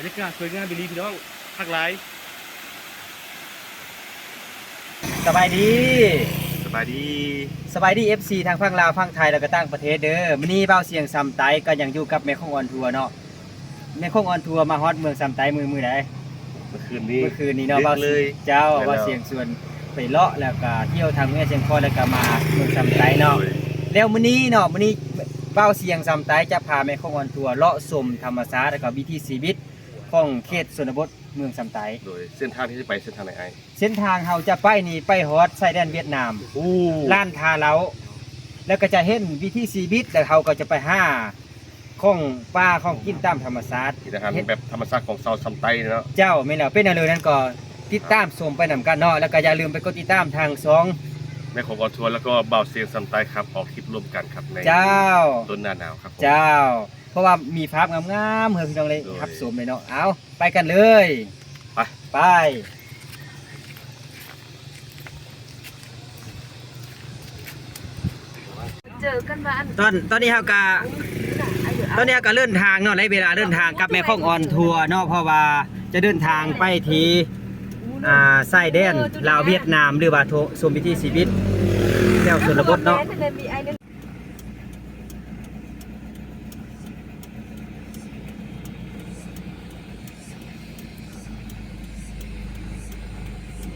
บรรยากาศสวยงามดีพี่น้องทักหลายสบายดี สบายดี สบายดี FC ทางฝั่งลาวฝั่งไทยแล้วก็ต่างประเทศเด้อมื้อนี้เบ้าเสียงซ้ำไตก็ยังอยู่กับแม่คงออนทัวร์เนาะแม่คงออนทัวร์มาฮอดเมืองซ้ำไตมือมือใดเมื่อคืนนี้เมื่อคืนนี้เนาะดึกเบ้าเลยเจ้าแล้วว่าเสียงส่วนไปเลาะแล้วก็เที่ยวทางแม่เชียงคอนแล้วก็มาเมืองซ้ำไตเนาะโดยแล้วมื้อนี้เนาะมื้อนี้เบ้าเสียงซ้ำไตจะพาแม่คงออนทัวร์เลาะชมธรรมชาติแล้วก็วิถีชีวิต ของเขตชนบทเมืองซ้ำไตโดยเส้นทางที่จะไปเส้นทางไหนไอ้เส้นทางเฮาจะไปนี่ไปฮอดชายแดนเวียดนามอู้ล้านทาเราแล้วก็จะเห็นวิธีชีวิตแล้วเขาก็จะไปห้าของป้าของกินตามธรรมชาติกินอาหารแบบธรรมชาติของเซาซัมไตเนาะเจ้าไม่แล้วเป็นอะไรนั้นก็ติดตามชมไปนำกันเนาะแล้วก็อย่าลืมไปกดติดตามทางสองแม่ของออนทัวร์แล้วก็เบาเสียงซัมไตครับออกคลิปร่วมกันครับในเจ้าต้นหน้าหนาวครับผมเจ้า เพราะว่ามีภาพงามๆเฮ้ยพี่น้องเลยโดยครับสมเลยเนาะเอาไปกันเลยไปไปเจอกันมาอันตอนตอนนี้เฮากะตอนนี้ก็เดินทางเนาะในเวลาเดินทางกับแม่ข้องออนทัวร์เนาะเพราะว่าจะเดินทางไปที่อ่าไส้แดนลาวเวียดนามหรือว่าโทสมพิธีชีวิตแถวชนบทเนาะ มีไอ้นั่น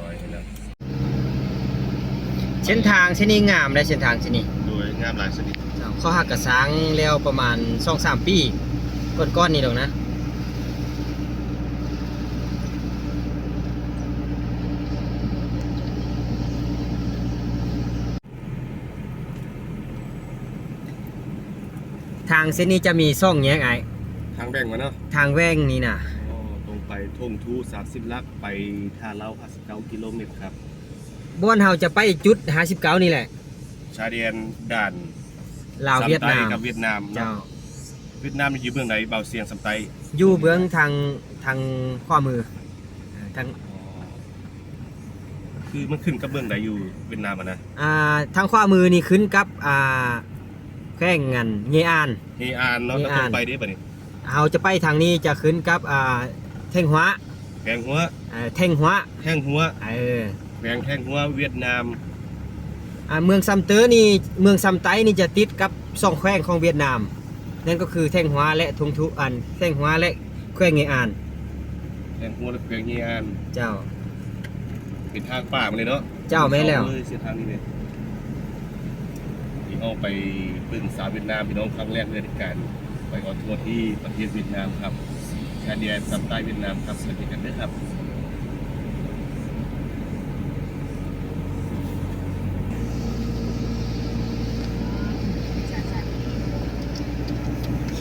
ร้อยแล้ว เส้นทางเส้นนี้งามเลยเส้นทางเส้นนี้โดยงามหลายชนิดเขาหักกระสังแล้วประมาณ2-3ปีก้อนๆนี่ดอกนะทางเส้นนี้จะมีซ่องแยกไอทางแบ่งมาเนาะทางแว่งนี่นะอ๋อตรงไปทงทู30ลักไปท่าเล้า59กิโลเมตรครับ บ้านเฮาจะไปจุด59นี่แหละ ชายแดนด่านลาวเวียดนามซัไตกับเวียดนามเจ้าเนาะเวียดนามนี่อยู่เมืองไหนเบาเสียงซัมไตอยู่เบื้องทางทางขวามือเอ่อทางคือมันขึ้นกับเมืองไหนอยู่เวียดนามอะนะอ่าทางขวามือนี่ขึ้นกับอ่าแข้งเงินเงอาน เฮอานเนาะเฮก็อาน ต้องไปได้ป่ะนี่เฮาจะไปทางนี้จะขึ้นกับอ่าเท่งหัวแพงหัวเอ่อเท่งหัวแท่งหัวเออ แพงแท่งหัวเวียดนาม อ่าเมืองซัมเตอร์นี่เมืองซัมไตนี่จะติดกับสองแขวงของเวียดนาม นั่นก็คือแท่งหัวและทงทุอัน แท่งหัวและแขวงเงอานแท่งหัวและแพงเฮอานเจ้า เป็นทางป่ามาเลยเนาะเจ้าแม่นแล้วเข้าเลยเส้นทางนี้เลยที่เอาไปปึงสาวเวียดนามพี่น้องครั้งแรกเลยในการไปออนทัวร์ที่ประเทศเวียดนามครับชายแดนซัมไตเวียดนามครับสวัสดีกันด้วยครับ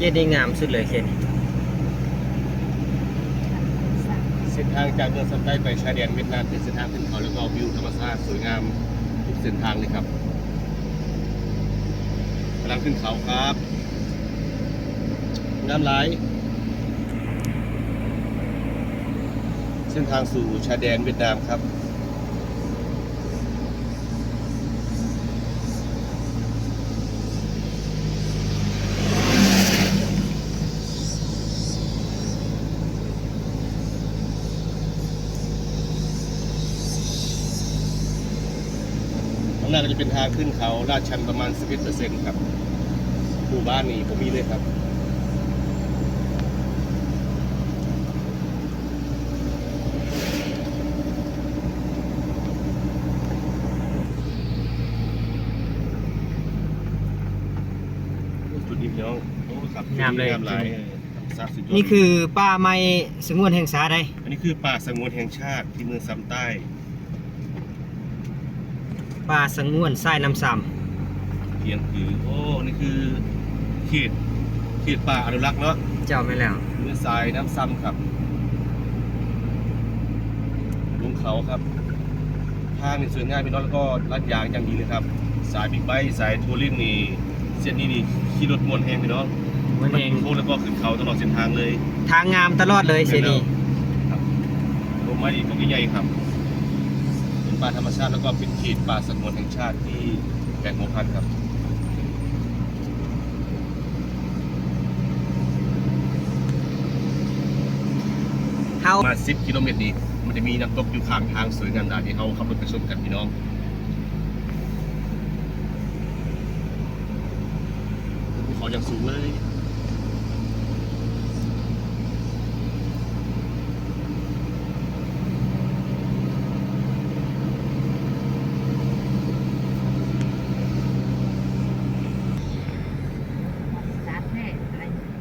เขตนี้งามสุดเลยเขตนี้เส้นทางจากเมืองซัมไตไปชายแดนเวียดนามเป็นเส้นทางขึ้นเขาแล้วก็วิวธรรมชาติสวยงามทุกเส้นทางเลยครับกำลังขึ้นเขาครับงามหลายเส้นทางสู่ชายแดนเวียดนามครับางหน้าก็จะเป็นทางขึ้นเขาลาดชันประมาณ 11%ครับหมู่บ้านนี้ผมมีเลยครับจุดนี้พี่น้องโอ้ครับงามเลย งามหลายสัตว์สุดยอดนี่คือป่าไม้สงวนแห่งสาใดอันนี้คือป่าสงวนแห่งชาติที่เมืองซ้ำใต้ ป่าสงวนทรายน้ำซ้เพียงคือ โอ้ นี่คือเขตเขตป่าอนุรักษ์เนาะำเจ้าไม่แล้วเมืองทรายน้ำซ้ำครับลงเขาครับทางนี่สวยงามพี่น้องแล้วก็ลัดยางอย่างดีเลยครับ สายบิ๊กไบค์สายทัวริงนี่เส้นนี้นี่ขี่รถมวนแหงพี่น้องมันเองโค้งแล้วก็ขึ้นเขาตลอดเส้นทางเลย ทางงามตลอดเลยเสนีครับลงมาอีกก็ใหญ่ครับ เป็นป่าธรรมชาติแล้วก็เป็นเขตป่าสงวนแห่งชาติที่แก่งโมพันครับบฮาประมาณ10 กิโลเมตรนี้ มันจะมีน้ำตกอยู่ข้างทางสวยงามดาที่เฮาขับรถไปชมกันพี่น้อง ภูเขาอย่างสูงเลย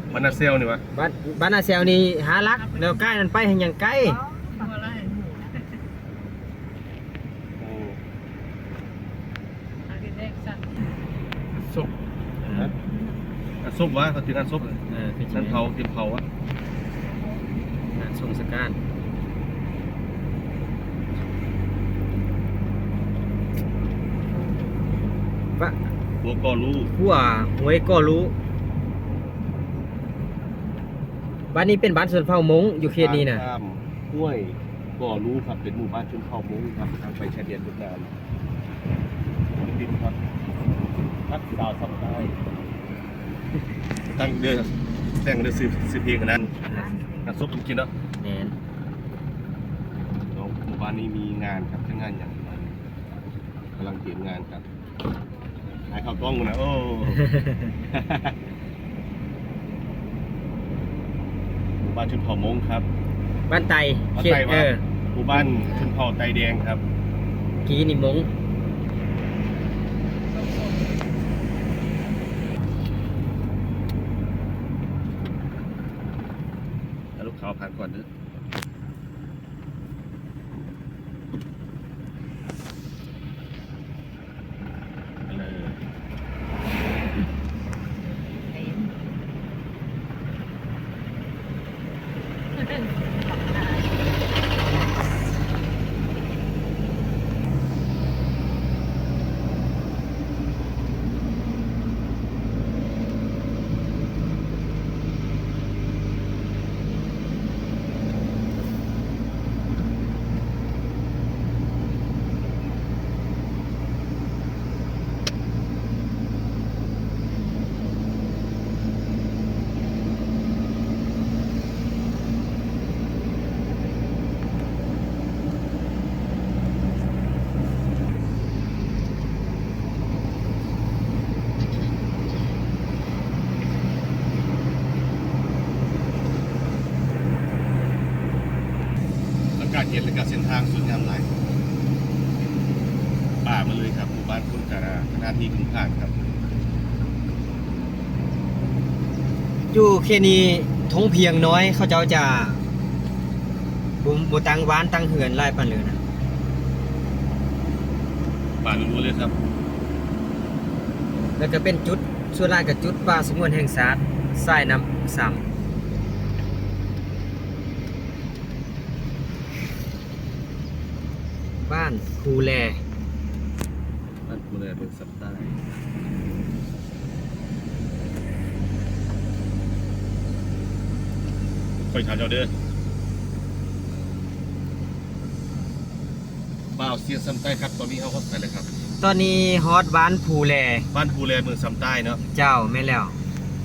มั นน่าเซลนี่วะบ้านบ้านอาเซลนี่หารักแล้วใกล้นั้นไปแห่งยังใกล้โอ้ศพงานศพวะเขาถึงงานศพเออคือนั่นเผาเตรียมเผาวะงานทรงสการว่าหัวกอรู้หัวหวยก็รู้ บ้านนี้เป็นบ้านส่วนเผ่ามงอยู่เขตนี้นะข้ามห้วยกอรู้ครับเป็นหมู่บ้านชนเผ่ามงครับทางไปชายแดนเวียดนามติดครับทักดาวทำได้ตั้งเดือนแต่งเดือนสิบสิบเพลงกันนั้นงานศพผมกินเนาะแมนแล้วหมู่บ้านนี้มีงานครับทั้งงานอย่างไรกำลังเตรียมงานครับหายข้าวกล้องกูนะโอ้ หมู่ บ้านชนเผ่ามงครับบ้านไตบ้านเขตไตวะเออหมู่บ้านชนเผ่าไตแดงครับกี้นี่มงแล้วลูกค้าผ่านก่อนเด้อ เย็นและก็เส้นทางสวยงามหลายป่ามาเลยครับหมู่บ้านคุณการาคณะที่คุ้มค่างครับ อยู่เขตนี้ทงเพียงน้อยเขาเจ้าจะบุมบตังหวานตังเหือนไล่ปันเลยนะป่าล้วนๆเลยครับ แล้วก็เป็นจุดส่วนรายกับจุดป่าสงวนแห่งชาติสายน้ำสาม บ้านคูแลบ้านคุณเลยเป็นสัปดาห์คอยถามเจ้าเด้อบ่าวเสียซ้ำใต้ครับ ตอนนี้เขาเข้าไปเลยครับ ตอนนี้ฮอตบ้านภูแล บ้านภูแลเมืองซ้ำใต้เนาะ เจ้าแม่นแล้ว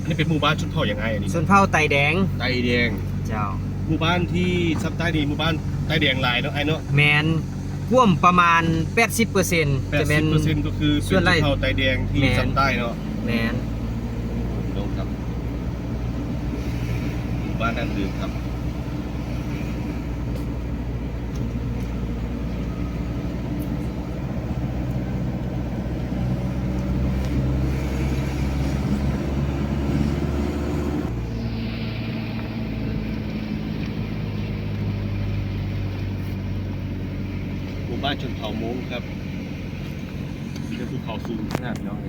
อันนี้เป็นหมู่บ้านชนเผ่าอย่างไงอันนี้ส่วนเผ่าไตแดง ไตแดง เจ้า หมู่บ้านที่ซ้ำใต้นี่หมู่บ้านไตแดงหลายเนาะไอ้เนาะ แมน พ่วมประมาณ 80%แปดจะสิเป็นบเปอร์เซ็นต์ก็คือส่เป็วนนไร่ชนเผ่าไตแดงที่แม่นซ้ำใต้เนาะแมนลงครับหมู่บ้านนั่นเดิมครับานชนเผ่ามงครับมีแต่ภูเขาสูงขนาดน้อย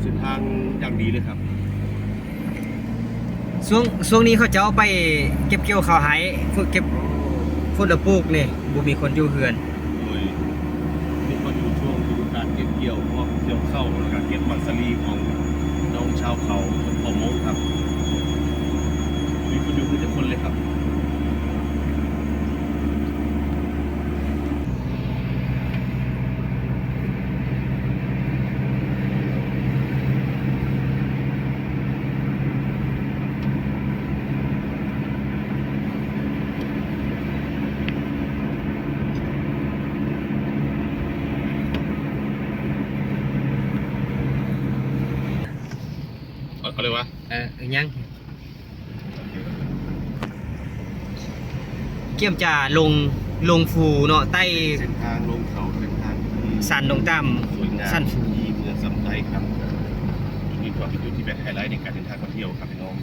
เส้นทางอย่างดีเลยครับช่วงช่วงนี้เขาจะเอาไปเก็บเกี่ยวข้าวหายฝึกเก็บฟุตละปลูกนี่บ่มีคนอยู่เฮือนโดยนี่ก็อยู่ช่วงฤดูการเก็บเกี่ยวพวกเกี่ยวเข้าวและการเก็บมังสลีของน้องชาวเขาชนเผ่ามงครับ มีคนอยู่คือจะคนเลยครับ อีห ยังเกี่ยมจะลงลงฟูเนาะใต้เส้นทางลงเขาเส้นทางที่สันลงต่สวยงามสั้นฟูที่เมืองสำไดครับจุดนี้ก็เป็นจุดที่เป็นไฮไลท์ในการเดินทางท่องเที่ยวครับพี่น้อง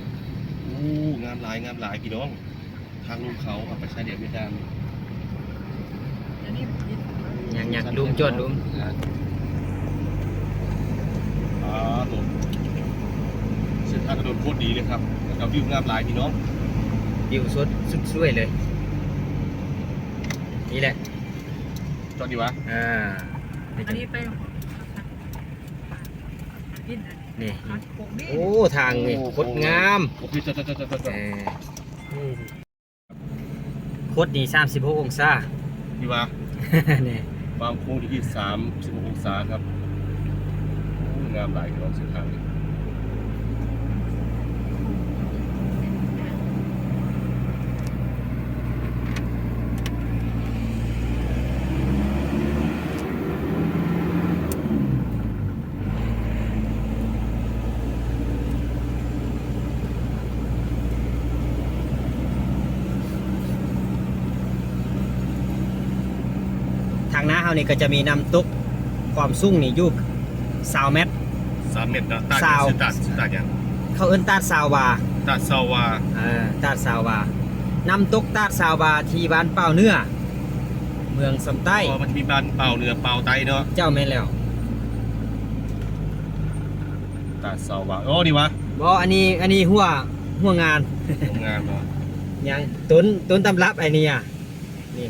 อู้งามหลายงามหลายพี่น้อง ทางลงเขาครับประชาเดียเวียดนามำยังยังลุมจวดลุม อ่าโดนเส้น ทางกระโดดโคตรดีเลยครับแล้วก็วิวงามหลายพี่น้องวิวสดสุดสวยเลย นี่แหละ จอดดีวะอ่าอันนี้ไปกินนี่อันผมนี่โอ้ทางนี่โคตรงามโอเคจอดจอดจอดจอดจอดเออโคตรดี36องศาดีวะนี่ความโค้งอยู่ที่36องศาครับโอ้งามหลายพี่น้องเส้นทางนี้ทางหน้าเฮานี่ก็จะมีน้ำตกความสูงนี่อยู่20เมตร สามเมตรนะตาดซาวชื่อตาดชื่อตาดยังเขาเอิ้นตาดซาววาตาดซาวาเออตาดซาววาน้ำตกตาดซาววาที่บ้านเป้าเนื้อเมืองสำใต้อ๋อมันจะมีบานเป่าเหนือเป่าใต้เนาะเจ้าแม่นแล้วตาดซาวาโอ้ดีวะบ่อันนี้อันนี้หัวหัวงาน โรงงานเนาะยังต้นต้นตำรับไอ้นี่อะนี่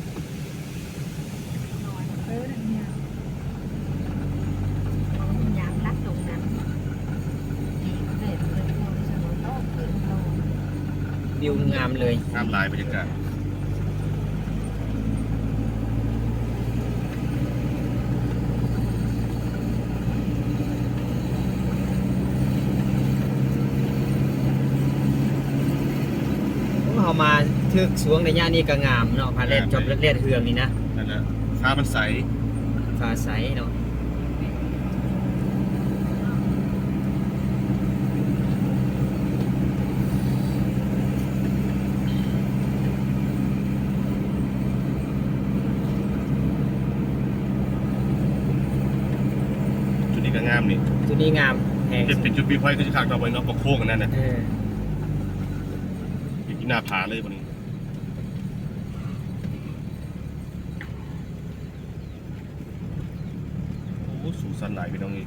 เออเนี่ย ยามรักตรงนั้นดีเด็ดเลยโอ้ยสนุกโลกขึ้นโลก วิวงามเลยงามหลายบรรยากาศเฮามาทึกสวงในย่านนี้ก็งามเนาะพาเล่นจบเล่นเฮืองนี่นะนั่นแหละฟ้ามันใส ฟ้าใสเนาะ นี้ก็งามนี่ตัวนี้งามแหงเป็นเป็นจุดวิวไฟก็จะขากเราไปเนาะปกโค้งกันนั่นน่ะเอออยู่ที่หน้าผาเลยวันนี้โอ้สูงสันหลายไปน้องนี่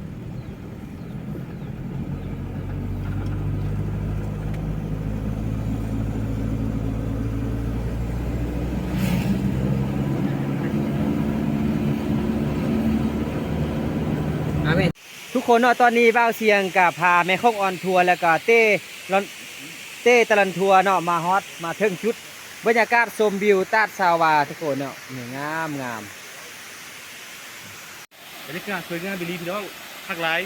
อาเมน ทุกคนเนาะตอนนี้บ้าวเสียงกับพาแม่คงออนทัวร์แล้วก็เต้ลอนเต้ตะลันทัวร์เนาะมาฮอตมาถึงจุด บรรยากาศชมวิวตาดสาวาทุกคนเนาะนี่งามงามบรรยากาศสวยงามไปรีพี่น้องทักหลาย